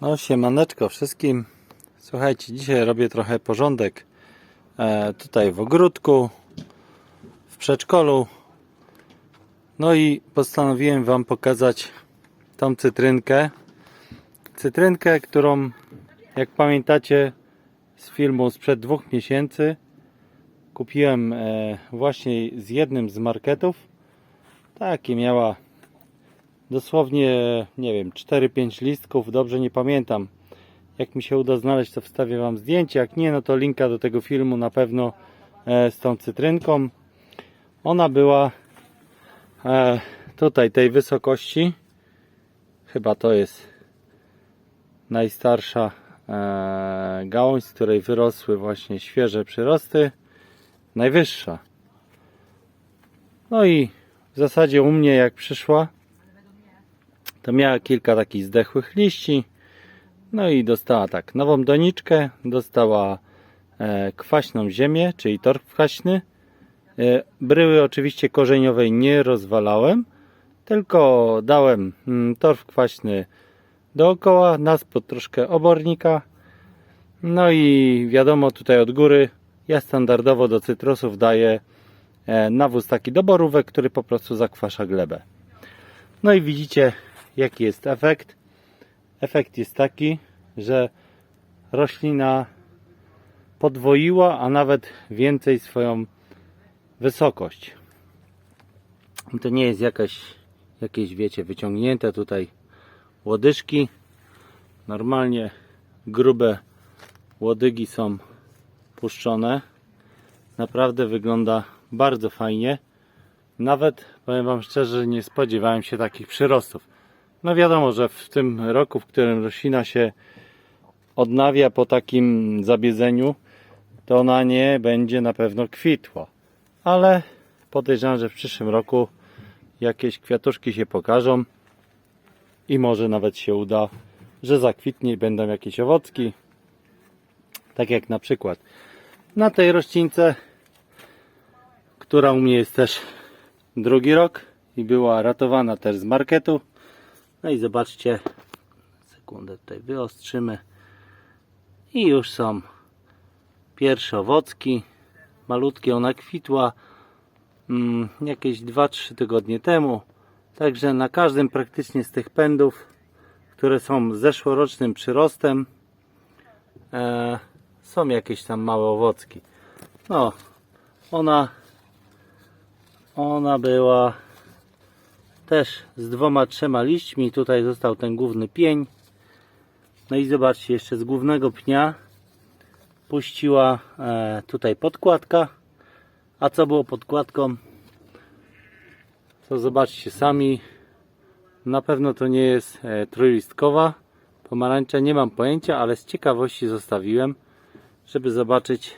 No siemaneczko wszystkim. Słuchajcie, dzisiaj robię trochę porządek e, tutaj w ogródku, w przedszkolu. No i postanowiłem Wam pokazać tą cytrynkę. Cytrynkę, którą jak pamiętacie z filmu sprzed dwóch miesięcy kupiłem e, właśnie z jednym z marketów. Takie miała dosłownie, nie wiem, 4-5 listków, dobrze nie pamiętam. Jak mi się uda znaleźć, to wstawię Wam zdjęcie. Jak nie, no to linka do tego filmu na pewno e, z tą cytrynką. Ona była e, tutaj tej wysokości. Chyba to jest najstarsza e, gałąź, z której wyrosły właśnie świeże przyrosty. Najwyższa. No i w zasadzie u mnie jak przyszła, to miała kilka takich zdechłych liści. No i dostała tak nową doniczkę, dostała e, kwaśną ziemię, czyli torf kwaśny. E, bryły oczywiście korzeniowej nie rozwalałem, tylko dałem mm, torf kwaśny dookoła, na spod troszkę obornika. No i wiadomo tutaj od góry, ja standardowo do cytrusów daję e, nawóz taki do borówek, który po prostu zakwasza glebę. No i widzicie jaki jest efekt. Efekt jest taki, że roślina podwoiła, a nawet więcej swoją wysokość. To nie jest jakaś, jakieś, wiecie, wyciągnięte tutaj łodyżki. Normalnie grube łodygi są puszczone. Naprawdę wygląda bardzo fajnie. Nawet powiem Wam szczerze, nie spodziewałem się takich przyrostów. No wiadomo, że w tym roku, w którym roślina się odnawia po takim zabiedzeniu, to ona nie będzie na pewno kwitła. Ale podejrzewam, że w przyszłym roku jakieś kwiatuszki się pokażą i może nawet się uda, że zakwitnie i będą jakieś owocki. Tak jak na przykład na tej roślince, która u mnie jest też drugi rok i była ratowana też z marketu. No i zobaczcie, sekundę tutaj wyostrzymy i już są pierwsze owocki. Malutkie ona kwitła mm, jakieś 2-3 tygodnie temu. Także na każdym praktycznie z tych pędów, które są zeszłorocznym przyrostem, e, są jakieś tam małe owocki. No, ona, ona była też z dwoma, trzema liśćmi. Tutaj został ten główny pień. No i zobaczcie, jeszcze z głównego pnia puściła e, tutaj podkładka. A co było podkładką? To zobaczcie sami. Na pewno to nie jest e, trójlistkowa pomarańcza. Nie mam pojęcia, ale z ciekawości zostawiłem, żeby zobaczyć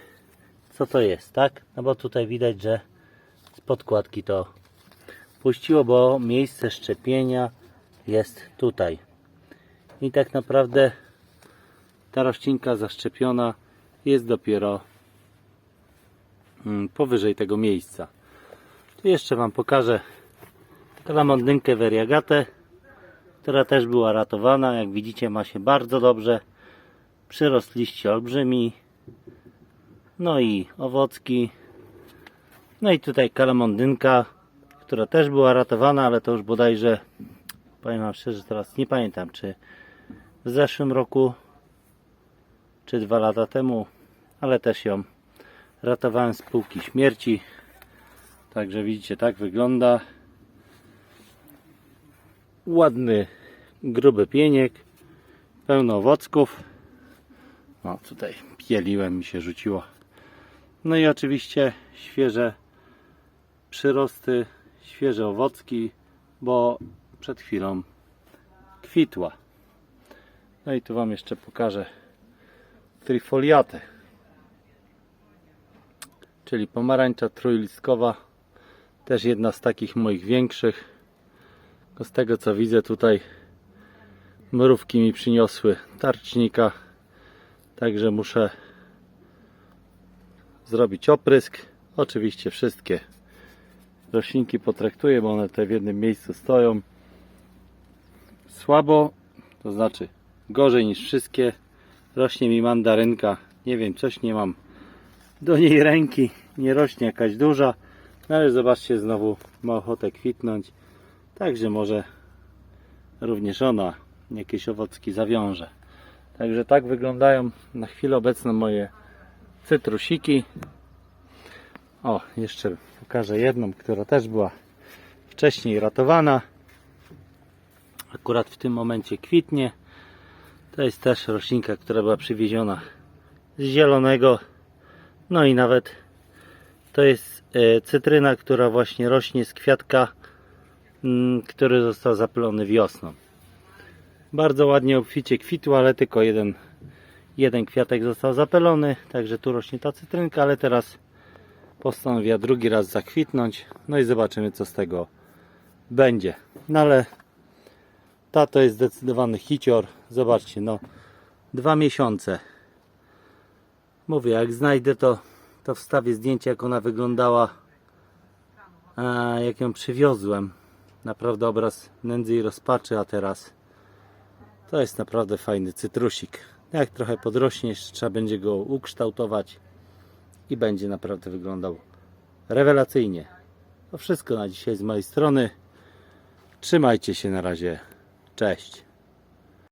co to jest, tak? No bo tutaj widać, że z podkładki to puściło, bo miejsce szczepienia jest tutaj. I tak naprawdę ta roślinka zaszczepiona jest dopiero mm, powyżej tego miejsca. Tu jeszcze Wam pokażę kalamondynkę variagatę, która też była ratowana. Jak widzicie ma się bardzo dobrze. Przyrost liści olbrzymi. No i owocki. No i tutaj kalamondynka, która też była ratowana, ale to już bodajże, powiem Wam szczerze, teraz nie pamiętam, czy w zeszłym roku, czy dwa lata temu, ale też ją ratowałem z półki śmierci. Także widzicie, tak wygląda. Ładny, gruby pieniek, pełno owocków. O, tutaj pieliłem, mi się rzuciło. No i oczywiście świeże przyrosty, świeże owocki, bo przed chwilą kwitła. No i tu Wam jeszcze pokażę trifoliatę, czyli pomarańcza trójlistkowa, też jedna z takich moich większych. Tylko z tego co widzę tutaj mrówki mi przyniosły tarcznika, także muszę zrobić oprysk. Oczywiście wszystkie roślinki potraktuję, bo one tutaj w jednym miejscu stoją. Słabo, to znaczy gorzej niż wszystkie. Rośnie mi mandarynka. Nie wiem, coś nie mam do niej ręki. Nie rośnie jakaś duża. No ale zobaczcie, znowu ma ochotę kwitnąć. Także może również ona jakieś owocki zawiąże. Także tak wyglądają na chwilę obecną moje cytrusiki. O, jeszcze pokażę jedną, która też była wcześniej ratowana. Akurat w tym momencie kwitnie. To jest też roślinka, która była przywieziona z zielonego. No i nawet to jest e, cytryna, która właśnie rośnie z kwiatka, mm, który został zapylony wiosną. Bardzo ładnie obficie kwitła, ale tylko jeden, jeden kwiatek został zapylony, także tu rośnie ta cytrynka, ale teraz postanowiła drugi raz zakwitnąć. No i zobaczymy co z tego będzie. No ale ta to jest zdecydowany hicior. Zobaczcie, no dwa miesiące. Mówię, jak znajdę to, to wstawię zdjęcie jak ona wyglądała, a, jak ją przywiozłem. Naprawdę obraz nędzy i rozpaczy, a teraz to jest naprawdę fajny cytrusik. Jak trochę podrośnie, jeszcze trzeba będzie go ukształtować i będzie naprawdę wyglądał rewelacyjnie. To wszystko na dzisiaj z mojej strony. Trzymajcie się na razie. Cześć.